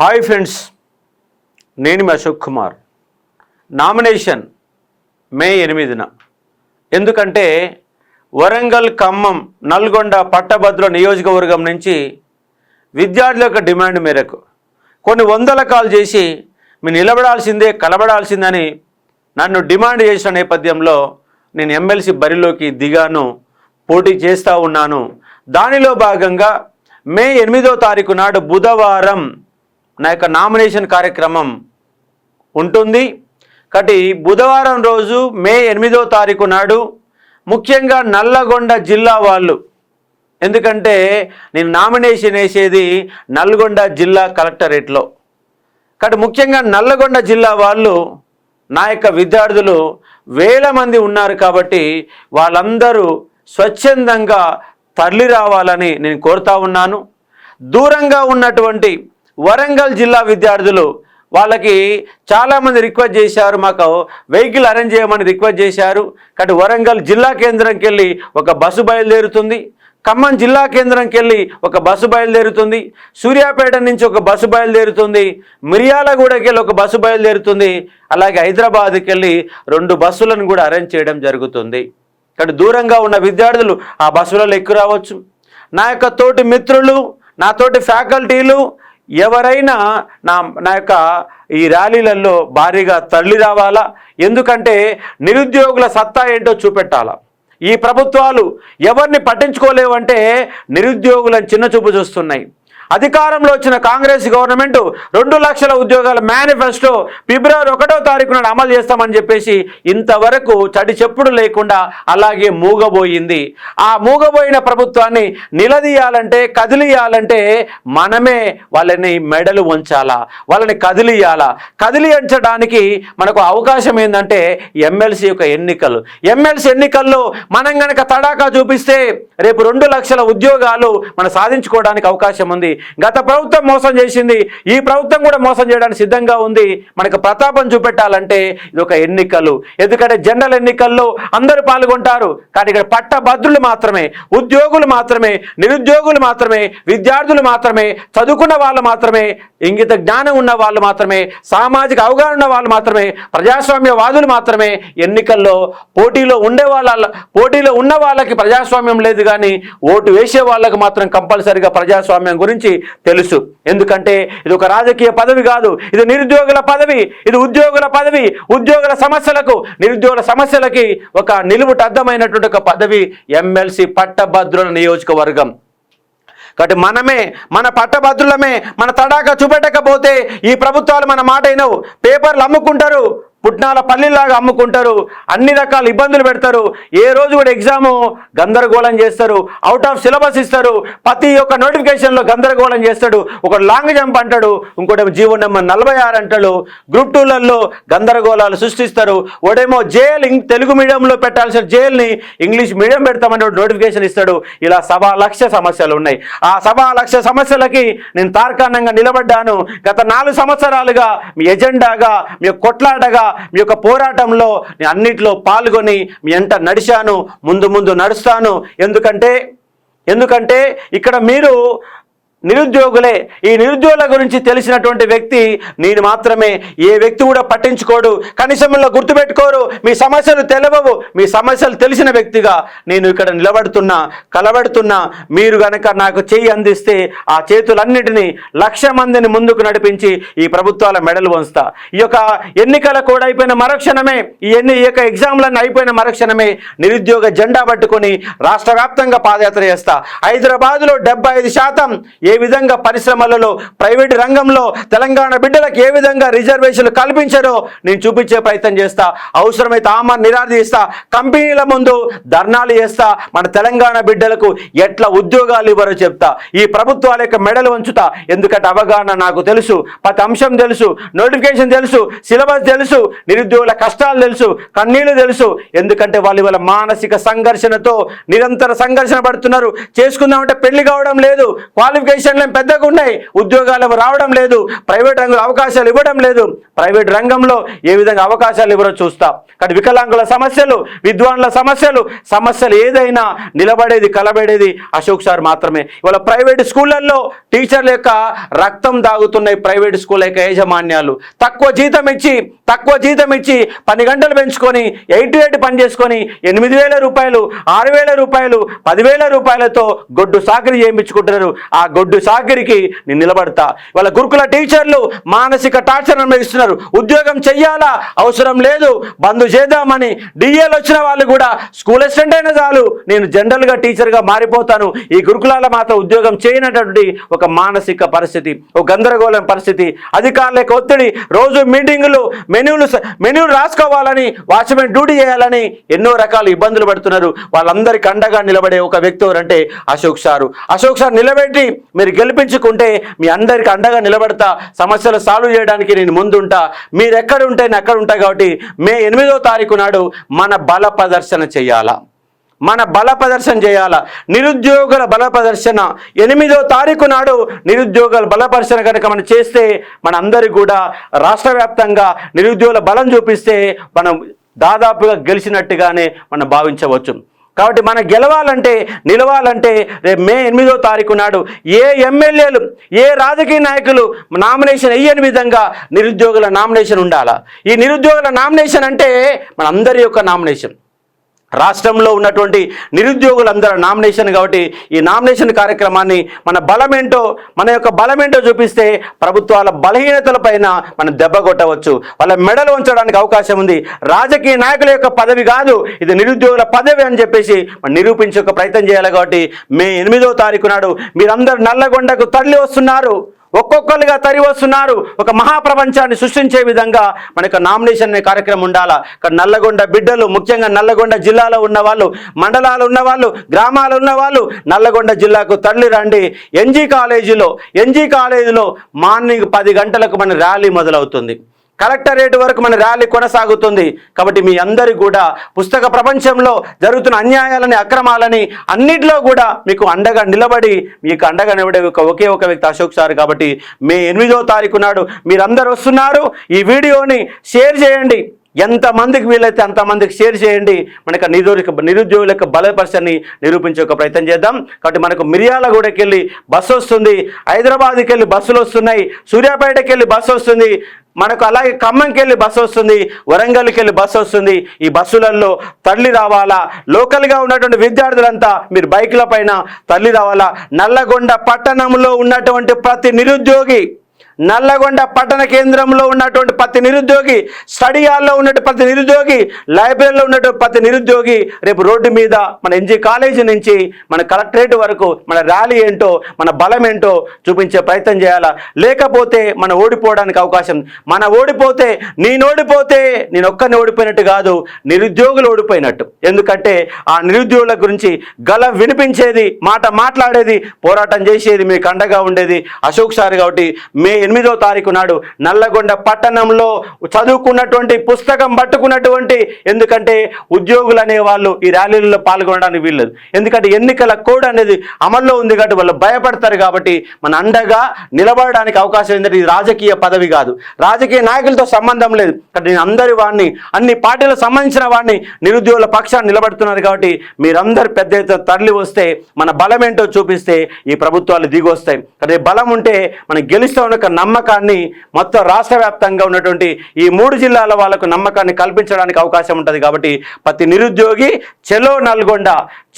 Hi friends నేను మీ Ashok Kumar. Nomination May ఎనిమిదిన. ఎందుకంటే వరంగల్ ఖమ్మం నల్గొండ పట్టభద్ర నియోజకవర్గం నుంచి విద్యార్థుల యొక్క డిమాండ్ మేరకు కొన్ని వందల కాల్ చేసి మీరు నిలబడాల్సిందే కలబడాల్సిందని నన్ను డిమాండ్ చేసిన నేపథ్యంలో నేను ఎమ్మెల్సీ బరిలోకి దిగాను పోటీ చేస్తూ ఉన్నాను. దానిలో భాగంగా మే ఎనిమిదో తారీఖు నాడు బుధవారం నా యొక్క నామినేషన్ కార్యక్రమం ఉంటుంది. కాబట్టి బుధవారం రోజు మే ఎనిమిదో తారీఖు నాడు ముఖ్యంగా నల్లగొండ జిల్లా వాళ్ళు ఎందుకంటే నేను నామినేషన్ వేసేది నల్గొండ జిల్లా కలెక్టరేట్లో. కాబట్టి ముఖ్యంగా నల్లగొండ జిల్లా వాళ్ళు నా యొక్క విద్యార్థులు వేల మంది ఉన్నారు కాబట్టి వాళ్ళందరూ స్వచ్ఛందంగా తరలి రావాలని నేను కోరుతా ఉన్నాను. దూరంగా ఉన్నటువంటి వరంగల్ జిల్లా విద్యార్థులు వాళ్ళకి చాలామంది రిక్వెస్ట్ చేశారు మాకు వెహికల్ అరేంజ్ చేయమని రిక్వెస్ట్ చేశారు. కాబట్టి వరంగల్ జిల్లా కేంద్రంకి వెళ్ళి ఒక బస్సు బయలుదేరుతుంది. ఖమ్మం జిల్లా కేంద్రంకి వెళ్ళి ఒక బస్సు బయలుదేరుతుంది. సూర్యాపేట నుంచి ఒక బస్సు బయలుదేరుతుంది. మిర్యాలగూడకి వెళ్ళి ఒక బస్సు బయలుదేరుతుంది. అలాగే హైదరాబాద్కి వెళ్ళి రెండు బస్సులను కూడా అరేంజ్ చేయడం జరుగుతుంది. ఇక్కడ దూరంగా ఉన్న విద్యార్థులు ఆ బస్సులలో ఎక్కువ రావచ్చు. నా యొక్క తోటి మిత్రులు నా తోటి ఫ్యాకల్టీలు ఎవరైనా నా నా యొక్క ఈ ర్యాలీలలో భారీగా తరలి రావాలా? ఎందుకంటే నిరుద్యోగుల సత్తా ఏంటో చూపెట్టాలా? ఈ ప్రభుత్వాలు ఎవరిని పట్టించుకోలేవంటే నిరుద్యోగులను చిన్న చూపు చూస్తున్నాయి. అధికారంలో వచ్చిన కాంగ్రెస్ గవర్నమెంట్ రెండు లక్షల ఉద్యోగాల మేనిఫెస్టో ఫిబ్రవరి ఒకటో తారీఖు నాడు అమలు చేస్తామని చెప్పేసి ఇంతవరకు చడి చెప్పుడు లేకుండా అలాగే మూగబోయింది. ఆ మూగబోయిన ప్రభుత్వాన్ని నిలదీయాలంటే కదిలియాలంటే మనమే వాళ్ళని మెడలు ఉంచాలా వాళ్ళని కదిలియాలా? కదిలించడానికి మనకు అవకాశం ఏంటంటే ఎమ్మెల్సీ యొక్క ఎన్నికలు. ఎమ్మెల్సీ ఎన్నికల్లో మనం గనక తడాకా చూపిస్తే రేపు రెండు లక్షల ఉద్యోగాలు మనం సాధించుకోవడానికి అవకాశం ఉంది. గత ప్రభుత్వం మోసం చేసింది ఈ ప్రభుత్వం కూడా మోసం చేయడానికి సిద్ధంగా ఉంది. మనకు ప్రతాపం చూపెట్టాలంటే ఇది ఒక ఎన్నికలు. ఎందుకంటే జనరల్ ఎన్నికల్లో అందరూ పాల్గొంటారు. కానీ ఇక్కడ పట్టభద్రులు మాత్రమే ఉద్యోగులు మాత్రమే నిరుద్యోగులు మాత్రమే విద్యార్థులు మాత్రమే చదువుకున్న వాళ్ళు మాత్రమే ఇంగిత జ్ఞానం ఉన్న వాళ్ళు మాత్రమే సామాజిక అవగాహన ఉన్న వాళ్ళు మాత్రమే ప్రజాస్వామ్యవాదులు మాత్రమే ఎన్నికల్లో పోటీలో ఉండే వాళ్ళ పోటీలో ఉన్న వాళ్ళకి ప్రజాస్వామ్యం లేదు కానీ ఓటు వేసే వాళ్ళకి మాత్రం కంపల్సరిగా ప్రజాస్వామ్యం గురించి తెలుసు. ఎందుకంటే ఇది ఒక రాజకీయ పదవి కాదు. ఇది నిరుద్యోగుల పదవి. ఇది ఉద్యోగుల పదవి. ఉద్యోగుల సమస్యలకు నిరుద్యోగుల సమస్యలకి ఒక నిలువుట అర్థమైనటువంటి ఒక పదవి ఎమ్మెల్సీ పట్టభద్రుల నియోజకవర్గం. కాబట్టి మనమే మన పట్టభద్రులమే మన తడాక చూపెట్టకపోతే ఈ ప్రభుత్వాలు మన మాట అయినవు పేపర్లు అమ్ముకుంటారు. పుట్నాల పల్లిలాగా అమ్ముకుంటారు. అన్ని రకాల ఇబ్బందులు పెడతారు. ఏ రోజు కూడా ఎగ్జామ్ గందరగోళం చేస్తారు. అవుట్ ఆఫ్ సిలబస్ ఇస్తారు. ప్రతి ఒక్క నోటిఫికేషన్లో గందరగోళం చేస్తాడు. ఒక లాంగ్ జంప్ అంటాడు. ఇంకోటేమో జీవో నెంబర్ నలభై ఆరు అంటాడు. గ్రూప్ టూలలో గందరగోళాలు సృష్టిస్తారు. ఒకటేమో జైల్ తెలుగు మీడియంలో పెట్టాల్సిన జైల్ని ఇంగ్లీష్ మీడియం పెడతామని నోటిఫికేషన్ ఇస్తాడు. ఇలా సభా లక్ష సమస్యలు ఉన్నాయి. ఆ సభా లక్ష సమస్యలకి నేను తార్కాణంగా నిలబడ్డాను. గత నాలుగు సంవత్సరాలుగా మీ ఎజెండాగా మీ కొట్లాడగా కొట్లాటగా మీ యొక్క పోరాటంలో అన్నిట్లో పాల్గొని మీ ఎంట నడిచాను ముందు ముందు నడుస్తాను. ఎందుకంటే ఎందుకంటే ఇక్కడ మీరు నిరుద్యోగులే. ఈ నిరుద్యోగుల గురించి తెలిసినటువంటి వ్యక్తి నేను మాత్రమే. ఏ వ్యక్తి కూడా పట్టించుకోడు. కనీసంలో గుర్తుపెట్టుకోరు. మీ సమస్యలు తెలవవు. మీ సమస్యలు తెలిసిన వ్యక్తిగా నేను ఇక్కడ నిలబడుతున్నా కలబడుతున్నా. మీరు గనక నాకు చెయ్యి అందిస్తే ఆ చేతులన్నిటినీ లక్ష మందిని ముందుకు నడిపించి ఈ ప్రభుత్వాల మెడలు వంచుతా. ఈ యొక్క ఎన్నికల కూడా అయిపోయిన మరక్షణమే ఈ ఎన్ని ఈ యొక్క ఎగ్జామ్లన్నీ అయిపోయిన మరక్షణమే నిరుద్యోగ జెండా పట్టుకొని రాష్ట్ర వ్యాప్తంగా పాదయాత్ర చేస్తా. హైదరాబాద్లో డెబ్బై ఐదు శాతం ఏ విధంగా పరిశ్రమలలో ప్రైవేట్ రంగంలో తెలంగాణ బిడ్డలకు ఏ విధంగా రిజర్వేషన్లు కల్పించారో నేను చూపించే ప్రయత్నం చేస్తా. అవసరమైతే ఆమె నిరాదీస్తా కంపెనీల ముందు ధర్నాలు చేస్తా. మన తెలంగాణ బిడ్డలకు ఎట్లా ఉద్యోగాలు ఇవ్వరో చెప్తా. ఈ ప్రభుత్వాల యొక్క మెడలు ఉంచుతా ఎందుకంటే అవగాహన నాకు తెలుసు ప్రతి అంశం తెలుసు నోటిఫికేషన్ తెలుసు సిలబస్ తెలుసు నిరుద్యోగుల కష్టాలు తెలుసు కన్నీళ్ళు తెలుసు. ఎందుకంటే వాళ్ళు ఇవాళ మానసిక సంఘర్షణతో నిరంతర సంఘర్షణ పడుతున్నారు. చేసుకుందామంటే పెళ్ళి కావడం లేదు క్వాలిఫికేషన్ నామినేషన్లు పెద్దగా ఉన్నాయి. ఉద్యోగాలు రావడం లేదు. ప్రైవేట్ రంగంలో అవకాశాలు ఇవ్వడం లేదు. ప్రైవేట్ రంగంలో ఏ విధంగా అవకాశాలు ఇవ్వరో చూస్తాం. కానీ వికలాంగుల సమస్యలు విద్వాన్ల సమస్యలు సమస్యలు ఏదైనా నిలబడేది కలబడేది అశోక్ సార్ మాత్రమే. ఇవాళ ప్రైవేట్ స్కూళ్ళల్లో టీచర్ల యొక్క రక్తం దాగుతున్నాయి ప్రైవేట్ స్కూల్ యొక్క యాజమాన్యాలు. తక్కువ జీతం ఇచ్చి తక్కువ జీతం ఇచ్చి పని గంటలు పెంచుకొని ఎయిట్ టు ఎయిట్ పని చేసుకొని ఎనిమిది వేల రూపాయలు ఆరు వేల రూపాయలు పదివేల రూపాయలతో గొడ్డు సాకిరి చేయించుకుంటున్నారు. ఆ గొడ్డు సాకిరికి నేను నిలబడతా. వాళ్ళ గురుకుల టీచర్లు మానసిక టార్చర్ అనుభవిస్తున్నారు. ఉద్యోగం చెయ్యాలా? అవసరం లేదు. బంద్ చేద్దామని డిఏలు వచ్చిన వాళ్ళు కూడా స్కూల్ అసిస్టెంట్ అయినా చాలు. నేను జనరల్గా టీచర్గా మారిపోతాను. ఈ గురుకులాల మాత్రం ఉద్యోగం చేయనటువంటి ఒక మానసిక పరిస్థితి ఒక గందరగోళం పరిస్థితి. అధికారుల యొక్క ఒత్తిడి రోజు మీటింగులు మెనూలు మెనూలు రాసుకోవాలని వాచ్మెన్ డ్యూటీ చేయాలని ఎన్నో రకాల ఇబ్బందులు పడుతున్నారు. వాళ్ళందరికీ అండగా నిలబడే ఒక వ్యక్తి ఎవరంటే అశోక్ సారు. అశోక్ సార్ నిలబెట్టి మీరు గెలిపించుకుంటే మీ అందరికి అండగా నిలబడతా సమస్యలు సాల్వ్ చేయడానికి నేను ముందుంటా. మీరు ఎక్కడ ఉంటే నేను అక్కడ ఉంటా కాబట్టి మే ఎనిమిదో తారీఖు నాడు మన బల ప్రదర్శన చేయాలా? మన బల ప్రదర్శన చేయాలా? నిరుద్యోగుల బల ప్రదర్శన ఎనిమిదో తారీఖు నాడు నిరుద్యోగుల బల ప్రదర్శన కనుక మనం చేస్తే మన కూడా రాష్ట్ర వ్యాప్తంగా నిరుద్యోగుల బలం చూపిస్తే మనం దాదాపుగా గెలిచినట్టుగానే మనం భావించవచ్చు. కాబట్టి మనం గెలవాలంటే నిలవాలంటే రేపు మే ఎనిమిదో తారీఖు నాడు ఏ ఎమ్మెల్యేలు ఏ రాజకీయ నాయకులు నామినేషన్ వేయని విధంగా నిరుద్యోగుల నామినేషన్ ఉండాలా? ఈ నిరుద్యోగుల నామినేషన్ అంటే మన అందరి యొక్క నామినేషన్. రాష్ట్రంలో ఉన్నటువంటి నిరుద్యోగులందరూ నామినేషన్ కాబట్టి ఈ నామినేషన్ కార్యక్రమాన్ని మన బలమేంటో మన యొక్క బలమేంటో చూపిస్తే ప్రభుత్వాల బలహీనతలపైన మనం దెబ్బ కొట్టవచ్చు. వాళ్ళ మెడలు ఉంచడానికి అవకాశం ఉంది. రాజకీయ నాయకుల యొక్క పదవి కాదు ఇది నిరుద్యోగుల పదవి అని చెప్పేసి మనం నిరూపించే ఒక ప్రయత్నం చేయాలి కాబట్టి మే ఎనిమిదో తారీఖు నాడు మీరందరూ నల్లగొండకు తరలి వస్తున్నారు. ఒక్కొక్కరుగా తరి వస్తున్నారు. ఒక మహాప్రపంచాన్ని సృష్టించే విధంగా మనకు నామినేషన్ అనే కార్యక్రమం ఉండాలా? ఇక్కడ నల్లగొండ బిడ్డలు ముఖ్యంగా నల్లగొండ జిల్లాలో ఉన్న వాళ్ళు మండలాలు ఉన్నవాళ్ళు గ్రామాలు ఉన్నవాళ్ళు నల్లగొండ జిల్లాకు తరలి రండి. ఎన్జీ కాలేజీలో ఎన్జీ కాలేజీలో మార్నింగ్ పది గంటలకు మన ర్యాలీ మొదలవుతుంది. కలెక్టరేట్ వరకు మన ర్యాలీ కొనసాగుతుంది. కాబట్టి మీ అందరి కూడా పుస్తక ప్రపంచంలో జరుగుతున్న అన్యాయాలని అక్రమాలని అన్నిటిలో కూడా మీకు అండగా నిలబడి మీకు అండగా నిలబడే ఒక ఒకే ఒక వ్యక్తి అశోక్ సార్ కాబట్టి మే ఎనిమిదో తారీఖు నాడు మీరందరూ వస్తున్నారు. ఈ వీడియోని షేర్ చేయండి. ఎంతమందికి వీలైతే అంతమందికి షేర్ చేయండి. మనకు నిరుద్యోగ నిరుద్యోగుల యొక్క బలపరిచని నిరూపించే ఒక ప్రయత్నం చేద్దాం. కాబట్టి మనకు మిర్యాలగూడకి వెళ్ళి బస్సు వస్తుంది. హైదరాబాద్కి వెళ్ళి బస్సులు వస్తున్నాయి. సూర్యాపేటకి వెళ్ళి బస్సు వస్తుంది. మనకు అలాగే ఖమ్మంకి వెళ్ళి బస్సు వస్తుంది. వరంగల్కి వెళ్ళి బస్సు వస్తుంది. ఈ బస్సులలో తల్లి రావాలా? లోకల్గా ఉన్నటువంటి విద్యార్థులంతా మీరు బైకుల పైన తల్లి రావాలా? నల్లగొండ పట్టణంలో ఉన్నటువంటి ప్రతి నిరుద్యోగి నల్లగొండ పట్టణ కేంద్రంలో ఉన్నటువంటి ప్రతి నిరుద్యోగి స్టడీ హాల్లో ఉన్నటువంటి ప్రతి నిరుద్యోగి లైబ్రరీలో ఉన్నటువంటి ప్రతి నిరుద్యోగి రేపు రోడ్డు మీద మన ఎన్జీ కాలేజీ నుంచి మన కలెక్టరేట్ వరకు మన ర్యాలీ ఏంటో మన బలం ఏంటో చూపించే ప్రయత్నం చేయాలా? లేకపోతే మన ఓడిపోవడానికి అవకాశం. మన ఓడిపోతే నేను ఓడిపోతే నేను ఒక్కరిని ఓడిపోయినట్టు కాదు నిరుద్యోగులు ఓడిపోయినట్టు. ఎందుకంటే ఆ నిరుద్యోగుల గురించి గల వినిపించేది మాట మాట్లాడేది పోరాటం చేసేది మీకు అండగా ఉండేది అశోక్ సార్ కాబట్టి మే ఎనిమిదో తారీఖు నాడు నల్లగొండ పట్టణంలో చదువుకున్నటువంటి పుస్తకం పట్టుకున్నటువంటి ఎందుకంటే ఉద్యోగులు అనేవాళ్ళు ఈ ర్యాలీలలో పాల్గొనడానికి వీల్లేదు. ఎందుకంటే ఎన్నికల కోడ్ అనేది అమల్లో ఉంది కాబట్టి వాళ్ళు భయపడతారు కాబట్టి మన అండగా నిలబడడానికి అవకాశం ఏంటంటే ఇది రాజకీయ పదవి కాదు. రాజకీయ నాయకులతో సంబంధం లేదు. కాబట్టి నేను అందరి వాడిని అన్ని పార్టీలకు సంబంధించిన వాడిని నిరుద్యోగుల పక్షాన్ని నిలబడుతున్నారు కాబట్టి మీరందరు పెద్ద ఎత్తున తరలి వస్తే మన బలం ఏంటో చూపిస్తే ఈ ప్రభుత్వాలు దిగి వస్తాయి అదే బలం ఉంటే మనం గెలుస్తామన్న నమ్మకాన్ని మొత్తం రాష్ట్ర వ్యాప్తంగా ఉన్నటువంటి ఈ మూడు జిల్లాల వాళ్ళకు నమ్మకాన్ని కల్పించడానికి అవకాశం ఉంటుంది కాబట్టి ప్రతి నిరుద్యోగి చెలో నల్గొండ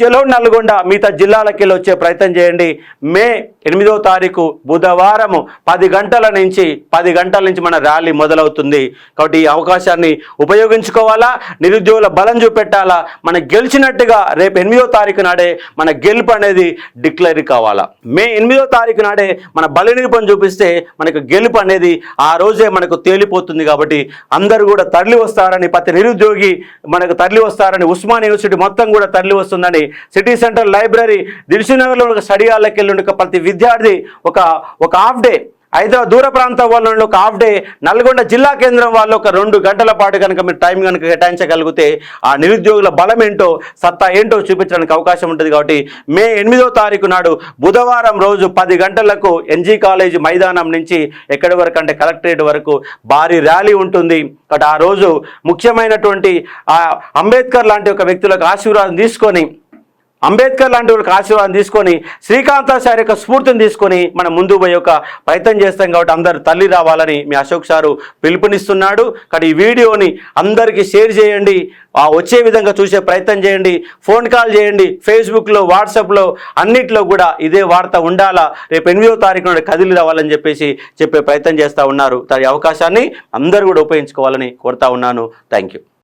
చెలో నల్గొండ మిగతా జిల్లాలకి వచ్చే ప్రయత్నం చేయండి. మే ఎనిమిదో తారీఖు బుధవారము పది గంటల నుంచి పది గంటల నుంచి మన ర్యాలీ మొదలవుతుంది. కాబట్టి ఈ అవకాశాన్ని ఉపయోగించుకోవాలా? నిరుద్యోగుల బలం చూపెట్టాలా? మన గెలిచినట్టుగా రేపు ఎనిమిదో తారీఖు నాడే మన గెలుపు అనేది డిక్లేర్ కావాలా? మే ఎనిమిదో తారీఖు నాడే మన బలనిరూపం చూపిస్తే మనకు గెలుపు అనేది ఆ రోజే మనకు తేలిపోతుంది కాబట్టి అందరూ కూడా తరలి వస్తారని ప్రతి నిరుద్యోగి మనకు తరలి వస్తారని ఉస్మాన్ యూనివర్సిటీ మొత్తం కూడా తరలి వస్తుందని సిటీ సెంటర్ లైబ్రరీ దిల్సునగర్లో స్టడీ హాల్లోకి వెళ్ళి ప్రతి విద్యార్థి ఒక ఒక హాఫ్ డే హైదరాబాద్ దూర ప్రాంతం వాళ్ళు ఒక హాఫ్ డే నల్గొండ జిల్లా కేంద్రం వాళ్ళు ఒక రెండు గంటల పాటు కనుక మీరు టైం కనుక కేటాయించగలిగితే ఆ నిరుద్యోగుల బలం ఏంటో సత్తా ఏంటో చూపించడానికి అవకాశం ఉంటుంది కాబట్టి మే ఎనిమిదో తారీఖు నాడు బుధవారం రోజు పది గంటలకు ఎన్జీ కాలేజ్ మైదానం నుంచి ఎక్కడి వరకు అంటే కలెక్టరేట్ వరకు భారీ ర్యాలీ ఉంటుంది. కాబట్టి ఆ రోజు ముఖ్యమైనటువంటి ఆ అంబేద్కర్ లాంటి ఒక వ్యక్తులకు ఆశీర్వాదం తీసుకొని అంబేద్కర్ లాంటి వాళ్ళకి ఆశీర్వాదం తీసుకొని శ్రీకాంతాచార్య యొక్క స్ఫూర్తిని తీసుకొని మనం ముందు పోయే ఒక ప్రయత్నం చేస్తాం కాబట్టి అందరు తల్లి రావాలని మీ అశోక్ సారు పిలుపునిస్తున్నాడు. కాబట్టి ఈ వీడియోని అందరికీ షేర్ చేయండి. వచ్చే విధంగా చూసే ప్రయత్నం చేయండి. ఫోన్ కాల్ చేయండి. ఫేస్బుక్లో వాట్సాప్లో అన్నిట్లో కూడా ఇదే వార్త ఉండాలా? రేపు ఎనిమిదో తారీఖు నుండి కదిలి రావాలని చెప్పేసి చెప్పే ప్రయత్నం చేస్తూ ఉన్నారు. దాని అవకాశాన్ని అందరూ కూడా ఉపయోగించుకోవాలని కోరుతా ఉన్నాను. Thank you